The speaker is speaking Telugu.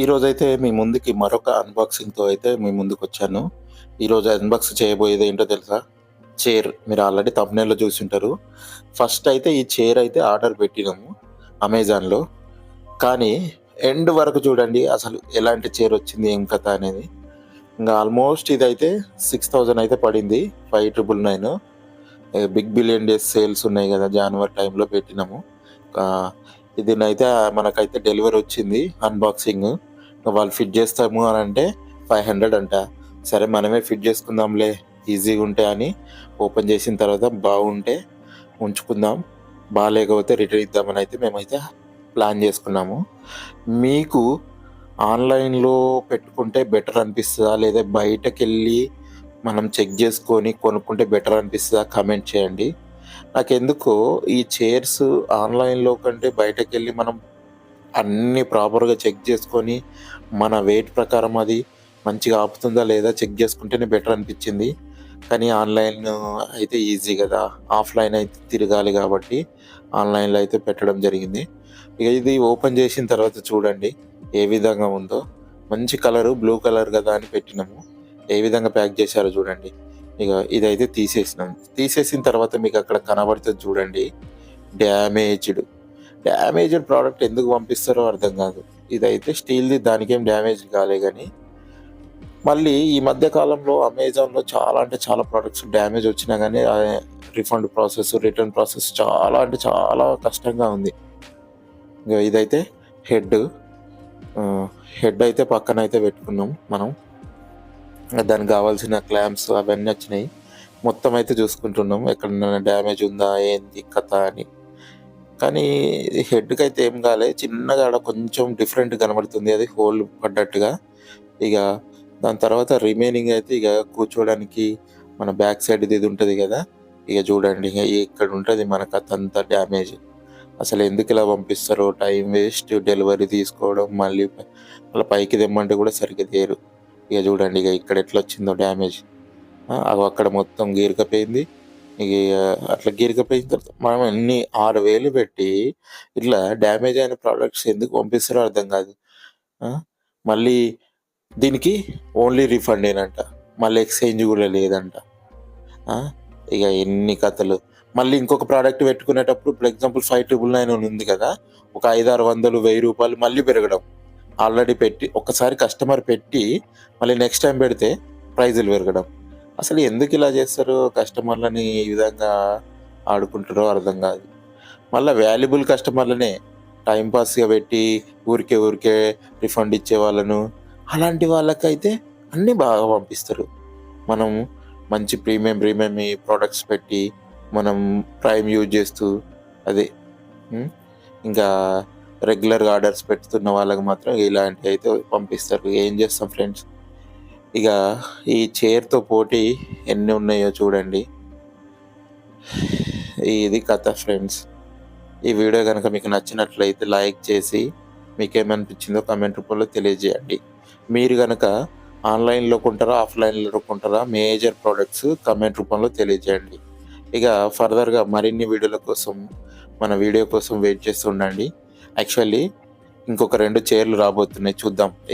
ఈరోజు అయితే మీ ముందుకి మరొక అన్బాక్సింగ్తో అయితే మీ ముందుకు వచ్చాను. ఈరోజు అన్బాక్స్ చేయబోయేది ఏంటో తెలుసా? చైర్ మీరు ఆల్రెడీ తమ్నేల్లో చూసింటారు ఫస్ట్ అయితే ఈ చైర్ అయితే ఆర్డర్ పెట్టినాము అమెజాన్లో కానీ ఎండ్ వరకు చూడండి అసలు ఎలాంటి చైర్ వచ్చింది ఏం కథ అనేది. ఇంకా ఆల్మోస్ట్ ఇదైతే సిక్స్ థౌజండ్ అయితే పడింది five triple nine big billion days sales ఉన్నాయి కదా జనవరి టైంలో పెట్టినాము. ఇదినైతే మనకైతే డెలివరీ వచ్చింది అన్బాక్సింగ్. వాళ్ళు ఫిట్ చేస్తాము అని అంటే ఫైవ్ హండ్రెడ్ అంట. సరే మనమే ఫిట్ చేసుకుందాంలే ఈజీగా ఉంటే అని ఓపెన్ చేసిన తర్వాత బాగుంటే ఉంచుకుందాం బాగాలేకపోతే రిటర్న్ ఇద్దామని అయితే మేమైతే ప్లాన్ చేసుకున్నాము. మీకు ఆన్లైన్లో పెట్టుకుంటే బెటర్ అనిపిస్తుందా? లేదా బయటకు వెళ్ళి మనం చెక్ చేసుకొని కొనుక్కుంటే బెటర్ అనిపిస్తుందా? కమెంట్ చేయండి. నాకెందుకో ఈ చైర్స్ ఆన్లైన్లో కంటే బయటకు వెళ్ళి మనం అన్నీ ప్రాపర్గా చెక్ చేసుకొని మన వెయిట్ ప్రకారం అది మంచిగా ఆపుతుందా లేదా చెక్ చేసుకుంటేనే బెటర్ అనిపించింది. కానీ ఆన్లైన్ అయితే ఈజీ కదా. ఆఫ్లైన్ అయితే తిరగాలి కాబట్టి ఆన్లైన్లో అయితే పెట్టడం జరిగింది. ఇక ఇది ఓపెన్ చేసిన తర్వాత చూడండి ఏ విధంగా ఉందో. మంచి కలరు బ్లూ కలర్ కదా అని పెట్టినాము. ఏ విధంగా ప్యాక్ చేశారో చూడండి. ఇక ఇదైతే తీసేసినాం. తీసేసిన తర్వాత మీకు అక్కడ కనబడుతుంది చూడండి. డ్యామేజ్డ్. డ్యామేజ్డ్ ప్రోడక్ట్ ఎందుకు పంపిస్తారో అర్థం కాదు. ఇదైతే స్టీల్ది దానికేం డ్యామేజ్ కాలే కానీ మళ్ళీ ఈ మధ్య కాలంలో అమెజాన్లో చాలా అంటే చాలా ప్రోడక్ట్స్ డ్యామేజ్ వచ్చినా కానీ రిఫండ్ ప్రాసెస్ రిటర్న్ ప్రాసెస్ చాలా అంటే చాలా కష్టంగా ఉంది. ఇక ఇదైతే హెడ్. హెడ్ అయితే పక్కన అయితే పెట్టుకున్నాం మనం. దానికి కావాల్సిన క్లాంప్స్ అవన్నీ వచ్చినాయి. మొత్తం అయితే చూసుకుంటున్నాం. ఎక్కడైనా డ్యామేజ్ ఉందా ఏంది కథ అని. కానీ హెడ్కి అయితే ఏం కాలే. చిన్నగా ఆడ కొంచెం డిఫరెంట్ కనబడుతుంది. అది హోల్ పడ్డట్టుగా. ఇక దాని తర్వాత రిమైనింగ్ అయితే ఇక కూర్చోవడానికి మన బ్యాక్ సైడ్ ఇది ఉంటుంది కదా. ఇక చూడండి ఇక ఇక్కడ ఉంటుంది మన కథ అంతా డ్యామేజ్. అసలు ఎందుకు ఇలా పంపిస్తారు టైం వేస్ట్ డెలివరీ తీసుకోవడం మళ్ళీ మళ్ళీ పైకి తెమ్మంటే కూడా సరిగ్గా తీరు ఇక చూడండి ఇక ఇక్కడ ఎట్లా వచ్చిందో డ్యామేజ్ అక్కడ మొత్తం గీరకపోయింది. ఇక అట్లా గీరకపోయిన తర్వాత మనం ఎన్ని ఆరు వేలు పెట్టి ఇట్లా డ్యామేజ్ అయిన ప్రోడక్ట్స్ ఎందుకు పంపిస్తారో అర్థం కాదు. మళ్ళీ దీనికి ఓన్లీ రిఫండ్ ఏనంట. మళ్ళీ ఎక్స్చేంజ్ కూడా లేదంట. ఇక ఎన్ని కథలు. మళ్ళీ ఇంకొక ప్రోడక్ట్ పెట్టుకునేటప్పుడు for example five triple nine ఉంది కదా ఒక ఐదు ఆరు వందలు వెయ్యి రూపాయలు మళ్ళీ పెరగడం. ఆల్రెడీ పెట్టి ఒకసారి కస్టమర్ పెట్టి మళ్ళీ నెక్స్ట్ టైం పెడితే ప్రైజులు పెరగడం. అసలు ఎందుకు ఇలా చేస్తారు? కస్టమర్లని ఈ విధంగా ఆడుకుంటారో అర్థం కాదు. మళ్ళీ వాల్యుబుల్ కస్టమర్లనే టైంపాస్గా పెట్టి ఊరికే ఊరికే రిఫండ్ ఇచ్చే వాళ్ళను అలాంటి వాళ్ళకైతే అన్నీ బాగా పంపిస్తారు. మనం మంచి ప్రీమియం ప్రీమియం ప్రోడక్ట్స్ పెట్టి మనం ప్రైమ్ యూజ్ చేస్తూ అదే ఇంకా రెగ్యులర్గా ఆర్డర్స్ పెడుతున్న వాళ్ళకి మాత్రం ఇలాంటివి అయితే పంపిస్తారు. ఏం చేస్తాం ఫ్రెండ్స్? ఇక ఈ చైర్తో పోటీ ఎన్ని ఉన్నాయో చూడండి. ఇది కథ ఫ్రెండ్స్. ఈ వీడియో కనుక మీకు నచ్చినట్లయితే లైక్ చేసి మీకు ఏమనిపించిందో కమెంట్ రూపంలో తెలియజేయండి. మీరు కనుక ఆన్లైన్లో కొంటారా ఆఫ్లైన్లో కొంటారా మేజర్ ప్రోడక్ట్స్ కమెంట్ రూపంలో తెలియజేయండి. ఇక ఫర్దర్గా మరిన్ని వీడియోల కోసం మన వీడియో కోసం వెయిట్ చేస్తూ ఉండండి. యాక్చువల్లీ ఇంకొక రెండు చైర్లు రాబోతున్నాయి. చూద్దాం.